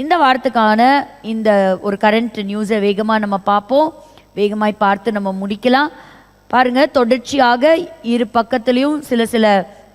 இந்த வாரத்துக்கான இந்த ஒரு கரண்ட் நியூஸை வேகமாக நம்ம பார்ப்போம். வேகமாய் பார்த்து நம்ம முடிக்கலாம். பாருங்கள் தொடர்ச்சியாக இரு பக்கத்துலேயும் சில சில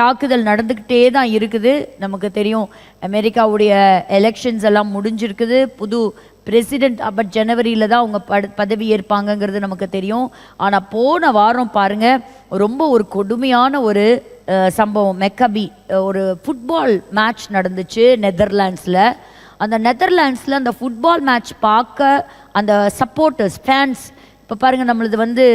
தாக்குதல் நடந்துக்கிட்டே தான் இருக்குது. நமக்கு தெரியும் அமெரிக்காவுடைய எலெக்ஷன்ஸ் எல்லாம் முடிஞ்சிருக்குது. புது பிரசிடென்ட் அப்ப ஜனவரியில் தான் அவங்க பட பதவி ஏற்பாங்கங்கிறது நமக்கு தெரியும். ஆனால் போன வாரம் பாருங்க ரொம்ப ஒரு கொடுமையான ஒரு சம்பவம். மெக்கபி ஒரு ஃபுட்பால் மேட்ச் நடந்துச்சு நெதர்லாண்ட்ஸில். அந்த நெதர்லாண்ட்ஸில் அந்த ஃபுட்பால் மேட்ச் பார்க்க அந்த சப்போர்ட்டர்ஸ் ஃபேன்ஸ் இப்போ பாருங்கள் நம்மளது வந்து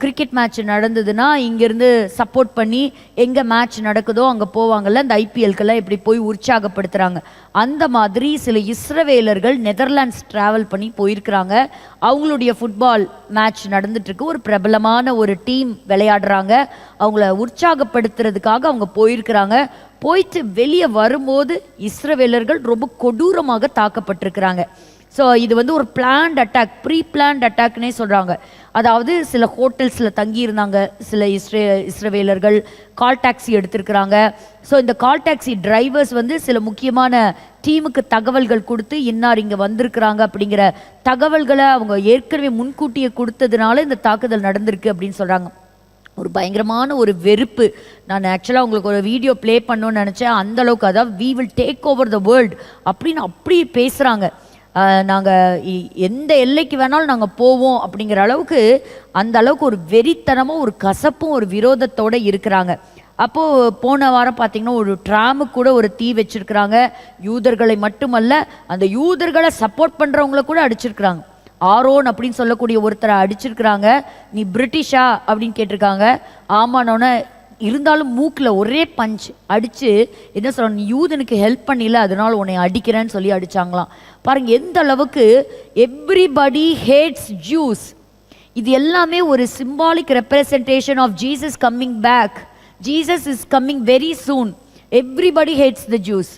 கிரிக்கெட் மேட்ச் நடந்ததுன்னா இங்கேருந்து சப்போர்ட் பண்ணி எங்கே மேட்ச் நடக்குதோ அங்கே போவாங்கல்ல அந்த ஐபிஎல்க்கெல்லாம் இப்படி போய் உற்சாகப்படுத்துகிறாங்க அந்த மாதிரி சில இஸ்ரவேலர்கள் நெதர்லாண்ட்ஸ் ட்ராவல் பண்ணி போயிருக்கிறாங்க. அவங்களுடைய ஃபுட்பால் மேட்ச் நடந்துட்டுருக்கு. ஒரு பிரபலமான ஒரு டீம் விளையாடுறாங்க. அவங்கள உற்சாகப்படுத்துறதுக்காக அவங்க போயிருக்கிறாங்க. போயிட்டு வெளியே வரும்போது இஸ்ரவேலர்கள் ரொம்ப கொடூரமாக தாக்கப்பட்டிருக்கிறாங்க. ஸோ இது வந்து ஒரு பிளான்ட் அட்டாக் ப்ரீ பிளான்ட் அட்டாக்னே சொல்கிறாங்க அதாவது சில ஹோட்டல்ஸில் தங்கியிருந்தாங்க சில இஸ்ரே இஸ்ரவேலர்கள் கால் டாக்ஸி எடுத்திருக்கிறாங்க. ஸோ இந்த கால் டாக்ஸி டிரைவர்ஸ் வந்து சில முக்கியமான டீமுக்கு தகவல்கள் கொடுத்து இன்னார் இங்கே வந்திருக்கிறாங்க அப்படிங்கிற தகவல்களை அவங்க ஏற்கனவே முன்கூட்டியே கொடுத்ததுனால இந்த தாக்குதல் நடந்திருக்கு அப்படின்னு சொல்கிறாங்க ஒரு பயங்கரமான ஒரு வெறுப்பு. நான் ஆக்சுவலாக உங்களுக்கு ஒரு வீடியோ ப்ளே பண்ணணும்னு நினச்சேன். அந்த அளவுக்கு அதாவது we will take over the world அப்படின்னு அப்படி பேசுகிறாங்க நாங்கள் எந்த எல்லைக்கு வேணாலும் நாங்கள் போவோம் அப்படிங்கிற அளவுக்கு அந்த அளவுக்கு ஒரு வெறித்தனமும் ஒரு கசப்பும் ஒரு விரோதத்தோட இருக்கிறாங்க. அப்போது போன வாரம் பார்த்தீங்கன்னா ஒரு ட்ராமுக்கு கூட ஒரு தீ வச்சுருக்கிறாங்க. யூதர்களை மட்டுமல்ல அந்த யூதர்களை சப்போர்ட் பண்ணுறவங்கள கூட அடிச்சிருக்கிறாங்க. ஆரோன் அப்படின்னு சொல்லக்கூடிய ஒருத்தரை அடிச்சிருக்கிறாங்க. நீ பிரிட்டிஷா அப்படின்னு கேட்டிருக்காங்க. ஆமானோன்னே இருந்தாலும் மூக்கில் ஒரே பஞ்ச் அடித்து என்ன சொல்கிறோம் நீ யூதனுக்கு ஹெல்ப் பண்ணல அதனால் உன்னை அடிக்கிறேன்னு சொல்லி அடிச்சாங்களாம். பாருங்க எந்த அளவுக்கு எவ்ரிபடி ஹேட்ஸ் ஜூஸ் இது எல்லாமே ஒரு symbolic representation of Jesus coming back Jesus is coming very soon everybody hates the Jews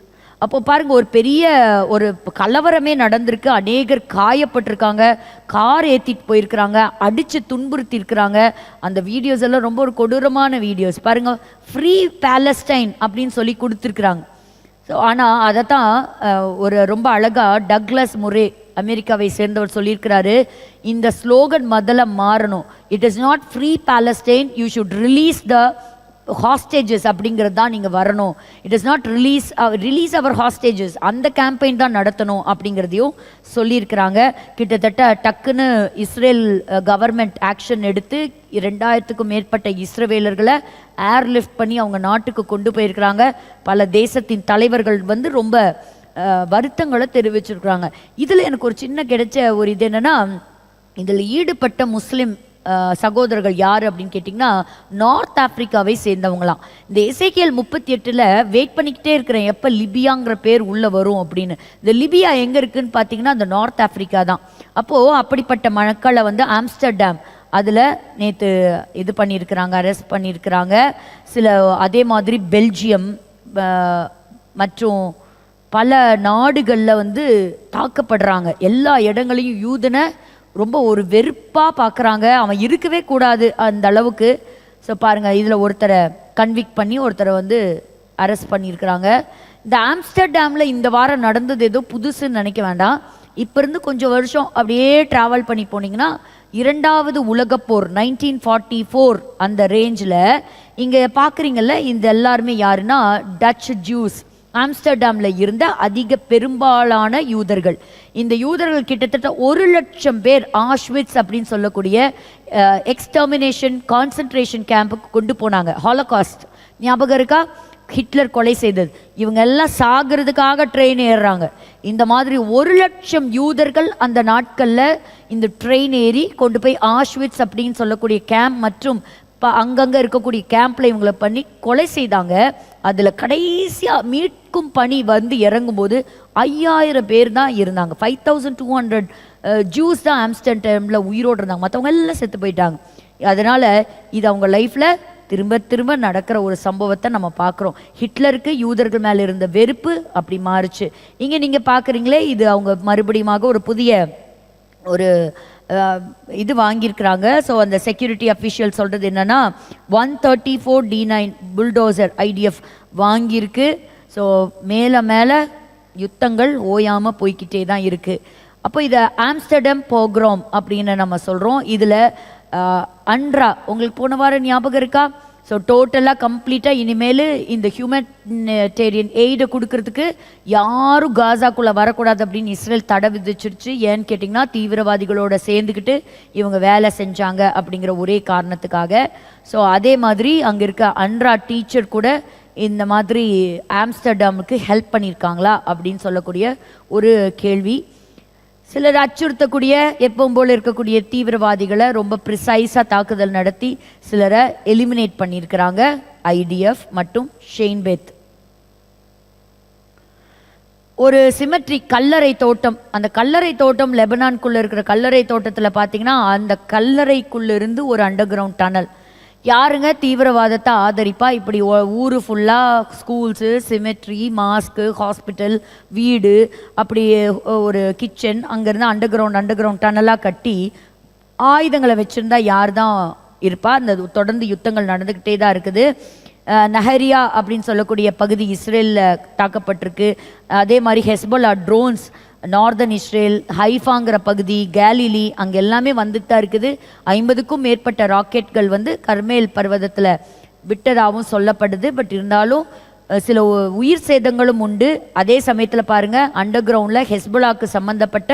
அப்போ பாருங்கள் ஒரு பெரிய ஒரு கலவரமே நடந்திருக்கு. அநேகர் காயப்பட்டிருக்காங்க. கார் ஏற்றிட்டு போயிருக்கிறாங்க. அடித்து துன்புறுத்தி இருக்கிறாங்க அந்த வீடியோஸ் எல்லாம் ரொம்ப ஒரு கொடூரமான வீடியோஸ். பாருங்கள் ஃப்ரீ பேலஸ்டைன் அப்படின்னு சொல்லி கொடுத்துருக்குறாங்க. ஸோ ஆனால் அதை தான் ஒரு ரொம்ப அழகாக டக்ளஸ் முரே அமெரிக்காவை சேர்ந்தவர் சொல்லியிருக்கிறாரு. இந்த ஸ்லோகன் முதல்ல மாறணும். It is not free Palestine you should release the hostages அப்படிங்கிறது தான் நீங்கள் வரணும். It is not release release our hostages அந்த கேம்பெயின் தான் நடத்தணும் அப்படிங்கிறதையும் சொல்லியிருக்கிறாங்க. கிட்டத்தட்ட டக்குன்னு இஸ்ரேல் uh, கவர்மெண்ட் ஆக்ஷன் எடுத்து ரெண்டாயிரத்துக்கும் மேற்பட்ட இஸ்ரவேலர்களை ஏர்லிஃப்ட் பண்ணி அவங்க நாட்டுக்கு கொண்டு போயிருக்கிறாங்க. பல தேசத்தின் தலைவர்கள் வந்து ரொம்ப uh, வருத்தங்களை தெரிவிச்சிருக்கிறாங்க. இதில் எனக்கு ஒரு சின்ன கிடைச்ச ஒரு இது என்னென்னா இதில் ஈடுபட்ட முஸ்லீம் சகோதரர்கள் யார் அப்படின்னு கேட்டிங்கன்னா நார்த் ஆப்ரிக்காவை சேர்ந்தவங்களாம். இந்த இசைக்கியல் முப்பத்தி எட்டில் வெயிட் பண்ணிக்கிட்டே இருக்கிறேன் எப்போ லிபியாங்கிற பேர் உள்ளே வரும் அப்படின்னு. இந்த லிபியா எங்கே இருக்குதுன்னு பார்த்தீங்கன்னா அந்த நார்த் ஆப்ரிக்கா தான். அப்போது அப்படிப்பட்ட மக்களை வந்து ஆம்ஸ்டர்டாம். அதில் நேற்று இது பண்ணியிருக்கிறாங்க அரெஸ்ட் பண்ணியிருக்கிறாங்க. சில அதே மாதிரி பெல்ஜியம் மற்றும் பல நாடுகளில் வந்து தாக்கப்படுறாங்க. எல்லா இடங்களையும் யூதனை ரொம்ப ஒரு வெறுப்பாக பார்க்குறாங்க அவன் இருக்கவே கூடாது அந்த அளவுக்கு. ஸோ பாருங்கள் இதில் ஒருத்தரை கன்விக்ட் பண்ணி ஒருத்தரை வந்து அரெஸ்ட் பண்ணியிருக்கிறாங்க. இந்த ஆம்ஸ்டர்டாமில் இந்த வாரம் நடந்தது ஏதோ புதுசுன்னு நினைக்க வேண்டாம். இப்போ இருந்து கொஞ்சம் வருஷம் அப்படியே ட்ராவல் பண்ணி போனீங்கன்னா இரண்டாவது உலகப்போர் நைன்டீன் ஃபார்ட்டி ஃபோர் அந்த ரேஞ்சில் இங்கே பார்க்குறீங்கல்ல இந்த எல்லாருமே யாருன்னா டச் ஜூஸ் ஆம்ஸ்டர்டாமில் இருந்த அதிக பெரும்பாலான யூதர்கள். இந்த யூதர்கள் கிட்டத்தட்ட ஒரு லட்சம் பேர் ஆஷ்விட்ஸ் அப்படின்னு சொல்லக்கூடிய எக்ஸ்டர்மினேஷன் கான்சன்ட்ரேஷன் கேம்புக்கு கொண்டு போனாங்க. ஹாலகாஸ்ட் ஞாபகம் இருக்கா? ஹிட்லர் கொலை செய்தது. இவங்க எல்லாம் சாகிறதுக்காக ட்ரெயின் ஏறுறாங்க. இந்த மாதிரி ஒரு லட்சம் யூதர்கள் அந்த நாட்களில் இந்த ட்ரெயின் ஏறி கொண்டு போய் ஆஷ்விட்ஸ் அப்படின்னு சொல்லக்கூடிய கேம்ப் மற்றும் இப்போ அங்கங்கே இருக்கக்கூடிய கேம்பில் இவங்களை பண்ணி கொலை செய்தாங்க. அதில் கடைசியாக மீட்கும் பணி வந்து இறங்கும்போது ஐயாயிரம் பேர் தான் இருந்தாங்க. Five thousand two hundred Jews தான் ஆம்ஸ்டன் டைமில் உயிரோடு இருந்தாங்க. மற்றவங்க எல்லாம் செத்து போயிட்டாங்க. அதனால் இது அவங்க லைஃப்பில் திரும்ப திரும்ப நடக்கிற ஒரு சம்பவத்தை நம்ம பார்க்குறோம் ஹிட்லருக்கு யூதர்கள் மேலே இருந்த வெறுப்பு அப்படி மாறுச்சு. இங்கே நீங்கள் பார்க்குறீங்களே இது அவங்க மறுபடியுமாக ஒரு புதிய ஒரு இது வாங்கியிருக்கிறாங்க. ஸோ அந்த செக்யூரிட்டி அஃபிஷியல் சொல்கிறது என்னன்னா one thirty four D nine bulldozer IDF வாங்கியிருக்கு. ஸோ மேலே மேலே யுத்தங்கள் ஓயாமல் போய்க்கிட்டே தான் இருக்குது அப்போ இதை ஆம்ஸ்டர்டம் போக்ரோம் அப்படின்னு நம்ம சொல்கிறோம் இதில் அன்ரா உங்களுக்கு போன வாரம் ஞாபகம் இருக்கா? ஸோ டோட்டலாக கம்ப்ளீட்டாக இனிமேல் இந்த ஹியூமனிடேரியன் எய்டை கொடுக்கறதுக்கு யாரும் காசாக்குள்ளே வரக்கூடாது அப்படின்னு இஸ்ரேல் தடை விதிச்சிருச்சு. ஏன்னு கேட்டிங்கன்னா தீவிரவாதிகளோட சேர்ந்துக்கிட்டு இவங்க வேலை செஞ்சாங்க அப்படிங்கிற ஒரே காரணத்துக்காக. ஸோ அதே மாதிரி அங்கே இருக்க அன்ரா டீச்சர் கூட இந்த மாதிரி ஆம்ஸ்டர்டாமுக்கு ஹெல்ப் பண்ணியிருக்காங்களா அப்படின்னு சொல்லக்கூடிய ஒரு கேள்வி. சிலர் அச்சுறுத்தக்கூடிய எப்பவும் போல் இருக்கக்கூடிய தீவிரவாதிகளை ரொம்ப ப்ரிசைஸாக தாக்குதல் நடத்தி சிலரை எலிமினேட் பண்ணியிருக்கிறாங்க. ஐடிஎஃப் மற்றும் ஷெயின்பெத் ஒரு சிமெட்ரி கல்லறை தோட்டம். அந்த கல்லறை தோட்டம் லெபனான்குள்ளே இருக்கிற கல்லறை தோட்டத்தில் பார்த்தீங்கன்னா அந்த கல்லறைக்குள்ளே இருந்து ஒரு அண்டர் கிரவுண்ட் டனல் யாருங்க தீவிரவாதத்தை ஆதரிப்பா? இப்படி ஒ- ஃபுல்லாக ஸ்கூல்ஸு சிமெட்ரி மாஸ்க்கு ஹாஸ்பிட்டல் வீடு அப்படி ஒரு கிச்சன் அங்கேருந்து அண்டர் கிரவுண்ட் அண்டர் கிரவுண்ட் டனலாக கட்டி ஆயுதங்களை வச்சுருந்தா யார் தான் இருப்பா? அந்த தொடர்ந்து யுத்தங்கள் நடந்துக்கிட்டே தான் இருக்குது. நஹரியா அப்படின்னு சொல்லக்கூடிய பகுதி இஸ்ரேலில் தாக்கப்பட்டிருக்கு. அதே மாதிரி ஹெஸ்போலா ட்ரோன்ஸ் நார்தன் இஸ்ரேல் ஹைஃபாங்கிற பகுதி கேலிலி அங்கே எல்லாமே வந்துட்டு தான் இருக்குது. ஐம்பதுக்கும் மேற்பட்ட ராக்கெட்கள் வந்து கர்மேல் பர்வதத்தில் விட்டதாகவும் சொல்லப்படுது. பட் இருந்தாலும் சில உயிர் சேதங்களும் உண்டு. அதே சமயத்தில் பாருங்க அண்டர் கிரவுண்டில் ஹெஸ்புலாக்கு சம்மந்தப்பட்ட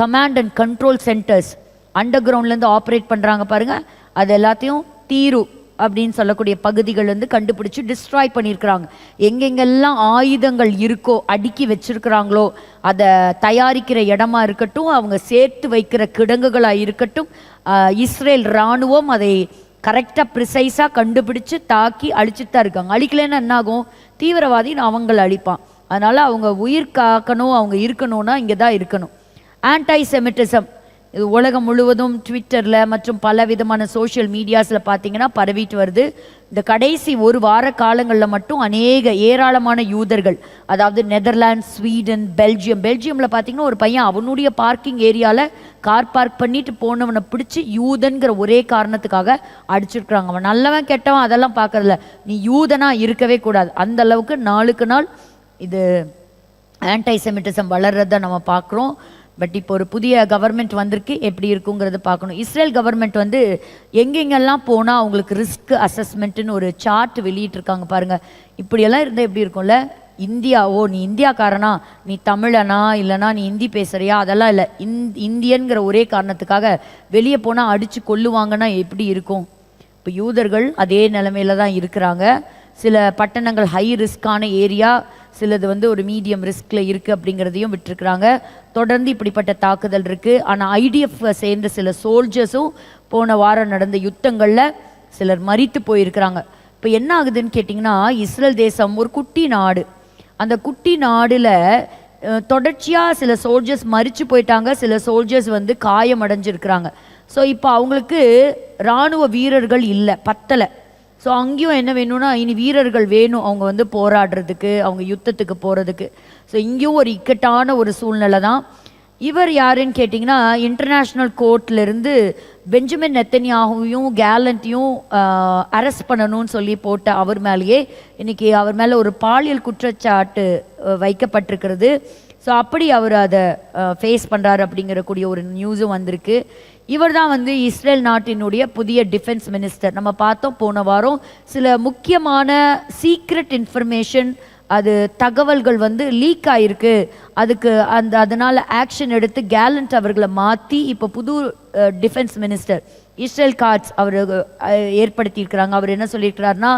கமாண்ட் அண்ட் கண்ட்ரோல் சென்டர்ஸ் அண்டர் கிரவுண்ட்லேருந்து ஆப்ரேட் பண்ணுறாங்க பாருங்கள் அது எல்லாத்தையும் தீரு அப்படின்னு சொல்லக்கூடிய பகுதிகள் வந்து கண்டுபிடிச்சு டிஸ்ட்ராய் பண்ணியிருக்கிறாங்க. எங்கெங்கெல்லாம் ஆயுதங்கள் இருக்கோ அடுக்கி வச்சிருக்கிறாங்களோ அதை தயாரிக்கிற இடமா இருக்கட்டும் அவங்க சேர்த்து வைக்கிற கிடங்குகளாக இருக்கட்டும் இஸ்ரேல் இராணுவம் அதை கரெக்டாக ப்ரிசைஸாக கண்டுபிடிச்சு தாக்கி அழிச்சிட்டு தான் இருக்காங்க. அழிக்கலைன்னா என்னாகும்? தீவிரவாதி தீவிரவாதி அவங்களை அழிப்பான். அதனால் அவங்க உயிர் காக்கணும் அவங்க இருக்கணும்னா இங்கே தான் இருக்கணும். ஆன்டை செமிட்டிசம் இது உலகம் முழுவதும் ட்விட்டரில் மற்றும் பல விதமான சோஷியல் மீடியாஸில் பார்த்தீங்கன்னா பரவிட்டு வருது. இந்த கடைசி ஒரு வார காலங்களில் மட்டும் அநேக ஏராளமான யூதர்கள் அதாவது நெதர்லாண்ட் ஸ்வீடன் பெல்ஜியம் பெல்ஜியமில் பார்த்தீங்கன்னா ஒரு பையன் அவனுடைய பார்க்கிங் ஏரியாவில் கார் பார்க் பண்ணிட்டு போனவனை பிடிச்சி யூதன்கிற ஒரே காரணத்துக்காக அடிச்சிருக்கிறாங்க. அவன் நல்லவன் கெட்டவன் அதெல்லாம் பார்க்கறதில்ல நீ யூதனாக இருக்கவே கூடாது. அந்த அளவுக்கு நாளுக்கு நாள் இது ஆன்டை செமிட்டிசம் வளர்றத நம்ம பார்க்குறோம் பட் இப்போ ஒரு புதிய கவர்மெண்ட் வந்திருக்கு எப்படி இருக்குங்கிறத பார்க்கணும். இஸ்ரேல் கவர்மெண்ட் வந்து எங்கெங்கெல்லாம் போனால் அவங்களுக்கு ரிஸ்க் அசஸ்மெண்ட்டுன்னு ஒரு சார்ட் வெளியிட்டிருக்காங்க பாருங்கள் இப்படியெல்லாம் இருந்தால் எப்படி இருக்கும்ல? இந்தியா ஓ நீ இந்தியாக்காரனா நீ தமிழனா இல்லைனா நீ ஹிந்தி பேசுகிறியா அதெல்லாம் இல்லை. இந் இந்தியன்கிற ஒரே காரணத்துக்காக வெளியே போனால் அடித்து கொல்லுவாங்கன்னா எப்படி இருக்கும்? இப்போ யூதர்கள் அதே நிலமையில தான் இருக்கிறாங்க. சில பட்டணங்கள் ஹை ரிஸ்க்கான ஏரியா சிலது வந்து ஒரு மீடியம் ரிஸ்கில் இருக்குது அப்படிங்கிறதையும் விட்டுருக்குறாங்க. தொடர்ந்து இப்படிப்பட்ட தாக்குதல் இருக்குது ஆனால் ஐடிஎஃப் சேர்ந்த சில சோல்ஜர்ஸும் போன வாரம் நடந்த யுத்தங்களில் சிலர் மறித்து போயிருக்கிறாங்க. இப்போ என்ன ஆகுதுன்னு கேட்டிங்கன்னா இஸ்ரேல் தேசம் ஒரு குட்டி நாடு. அந்த குட்டி நாடில் தொடர்ச்சியாக சில சோல்ஜர்ஸ் மறித்து போயிட்டாங்க. சில சோல்ஜர்ஸ் வந்து காயம் அடைஞ்சிருக்கிறாங்க ஸோ இப்போ அவங்களுக்கு இராணுவ வீரர்கள் இல்லை பத்தலை. ஸோ அங்கேயும் என்ன வேணும்னா இனி வீரர்கள் வேணும் அவங்க வந்து போராடுறதுக்கு அவங்க யுத்தத்துக்கு போகிறதுக்கு ஸோ இங்கேயும் ஒரு இக்கட்டான ஒரு சூழ்நிலை தான். இவர் யாருன்னு கேட்டிங்கன்னா இன்டர்நேஷ்னல் கோர்ட்லேருந்து பெஞ்சமின் நெத்தனியாகவும் கேலண்ட்டையும் அரெஸ்ட் பண்ணணும்னு சொல்லி போட்ட அவர் மேலேயே இன்னைக்கு அவர் மேலே ஒரு பாலியல் குற்றச்சாட்டு வைக்கப்பட்டிருக்கிறது. ஸோ அப்படி அவர் அதை ஃபேஸ் பண்ணுறாரு அப்படிங்கிற கூடிய ஒரு நியூஸும் வந்திருக்கு. இவர் தான் வந்து இஸ்ரேல் நாட்டினுடைய புதிய டிஃபென்ஸ் மினிஸ்டர் நம்ம பார்த்தோம் போன வாரம் சில முக்கியமான சீக்ரெட் இன்ஃபர்மேஷன் அது தகவல்கள் வந்து லீக் ஆகிருக்கு அதுக்கு அந்த அதனால ஆக்ஷன் எடுத்து கேலண்ட் அவர்களை மாற்றி இப்போ புது டிஃபென்ஸ் மினிஸ்டர் இஸ்ரேல் கார்ட்ஸ் அவர் ஏற்படுத்தியிருக்கிறாங்க. அவர் என்ன சொல்லியிருக்கிறாருன்னா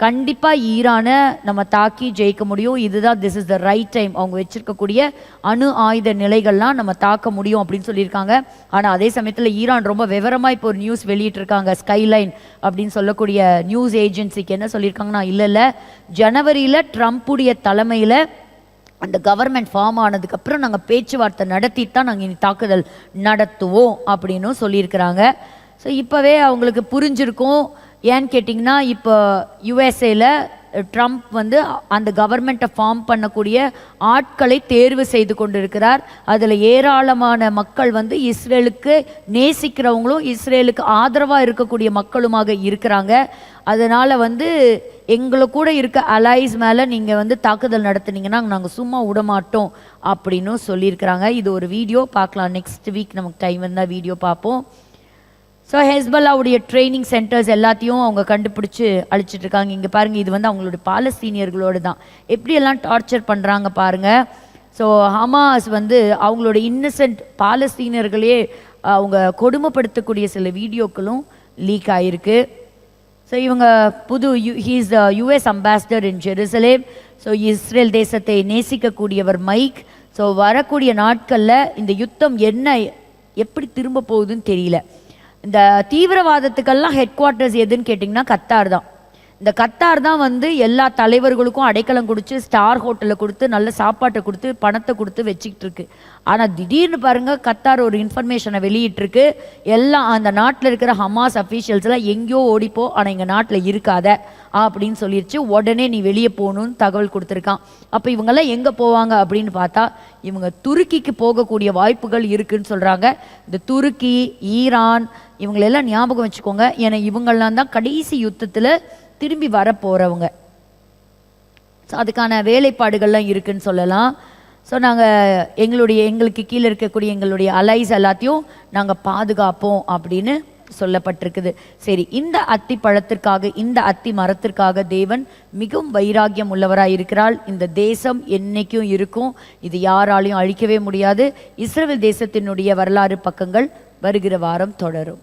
கண்டிப்பாக ஈரானை நம்ம தாக்கி ஜெயிக்க முடியும். இதுதான் this is the right time அவங்க வச்சிருக்கக்கூடிய அணு ஆயுத நிலைகள்லாம் நம்ம தாக்க முடியும் அப்படின்னு சொல்லியிருக்காங்க. ஆனால் அதே சமயத்தில் ஈரான் ரொம்ப விவரமாக இப்போ ஒரு நியூஸ் வெளியிட்டிருக்காங்க ஸ்கைலைன் அப்படின்னு சொல்லக்கூடிய நியூஸ் ஏஜென்சிக்கு என்ன சொல்லியிருக்காங்கன்னா இல்லை இல்லை. ஜனவரியில் ட்ரம்ப்புடைய தலைமையில் அந்த கவர்மெண்ட் ஃபார்ம் ஆனதுக்கப்புறம் நாங்கள் பேச்சுவார்த்தை நடத்தி தான் நாங்கள் இனி தாக்குதல் நடத்துவோம் அப்படின்னும் சொல்லியிருக்கிறாங்க. ஸோ இப்போவே அவங்களுக்கு புரிஞ்சிருக்கும். ஏன்னு கேட்டிங்கன்னா இப்போ யுஎஸ்ஏல ட்ரம்ப் வந்து அந்த கவர்மெண்ட்டை ஃபார்ம் பண்ணக்கூடிய ஆட்களை தேர்வு செய்து கொண்டிருக்கிறார். அதில் ஏராளமான மக்கள் வந்து இஸ்ரேலுக்கு நேசிக்கிறவங்களும் இஸ்ரேலுக்கு ஆதரவாக இருக்கக்கூடிய மக்களுமாக இருக்கிறாங்க. அதனால் வந்து எங்களை கூட இருக்க அலைஸ் மேலே நீங்கள் வந்து தாக்குதல் நடத்துனீங்கன்னா நாங்கள் சும்மா விட மாட்டோம் அப்படின்னு சொல்லியிருக்கிறாங்க. இது ஒரு வீடியோ பார்க்கலாம். நெக்ஸ்ட் வீக் நமக்கு டைம் இருந்தால் வீடியோ பார்ப்போம். ஸோ ஹெஸ்பல்லாவுடைய ட்ரைனிங் சென்டர்ஸ் எல்லாத்தையும் அவங்க கண்டுபிடிச்சி அழிச்சிட்டு இருக்காங்க இங்கே பாருங்கள் இது வந்து அவங்களுடைய பாலஸ்தீனியர்களோடு தான். எப்படியெல்லாம் டார்ச்சர் பண்ணுறாங்க பாருங்கள் ஸோ ஹமாஸ் வந்து அவங்களோட இன்னசென்ட் பாலஸ்தீனியர்களே அவங்க கொடுமைப்படுத்தக்கூடிய சில வீடியோக்களும் லீக் ஆகிருக்கு ஸோ இவங்க புது you he's US ambassador in Jerusalem so Israel தேசத்தை நேசிக்கக்கூடியவர் மைக். ஸோ வரக்கூடிய நாட்களில் இந்த யுத்தம் என்ன எப்படி திரும்ப போகுதுன்னு தெரியல. இந்த தீவிரவாதத்துக்கெல்லாம் ஹெட் குவார்ட்டர்ஸ் எதுன்னு கேட்டிங்கன்னா கத்தார் தான். இந்த கத்தார் தான் வந்து எல்லா தலைவர்களுக்கும் அடைக்கலம் கொடுத்து ஸ்டார் ஹோட்டலில் கொடுத்து நல்ல சாப்பாட்டை கொடுத்து பணத்தை கொடுத்து வச்சுக்கிட்டு இருக்கு ஆனால் திடீர்னு பாருங்கள் கத்தார் ஒரு இன்ஃபர்மேஷனை வெளியிட்டிருக்கு. எல்லாம் அந்த நாட்டில் இருக்கிற ஹமாஸ் அஃபீஷியல்ஸ்லாம் எங்கேயோ ஓடிப்போ ஆனால் எங்கள் நாட்டில் இருக்காத அப்படின்னு சொல்லிடுச்சு உடனே நீ வெளியே போகணும்னு தகவல் கொடுத்துருக்கான். அப்போ இவங்கெல்லாம் எங்கே போவாங்க அப்படின்னு பார்த்தா இவங்க துருக்கிக்கு போகக்கூடிய வாய்ப்புகள் இருக்குதுன்னு சொல்கிறாங்க இந்த துருக்கி ஈரான் இவங்களெல்லாம் ஞாபகம் வச்சுக்கோங்க. ஏன்னா இவங்கெல்லாம் தான் கடைசி யுத்தத்தில் திரும்பி வர போகிறவங்க ஸோ அதுக்கான வேலைப்பாடுகள்லாம் இருக்குன்னு சொல்லலாம். ஸோ நாங்கள் எங்களுடைய எங்களுக்கு கீழே இருக்கக்கூடிய எங்களுடைய அலைஸ் எல்லாத்தையும் நாங்கள் பாதுகாப்போம் அப்படின்னு சொல்லப்பட்டிருக்குது. சரி இந்த அத்தி பழத்திற்காக இந்த அத்தி மரத்திற்காக தேவன் மிகவும் வைராக்கியம் உள்ளவராக இருக்கிறாள் இந்த தேசம் என்னைக்கும் இருக்கும். இது யாராலையும் அழிக்கவே முடியாது. இஸ்ரேல் தேசத்தினுடைய வரலாறு பக்கங்கள் வருகிற வாரம் தொடரும்.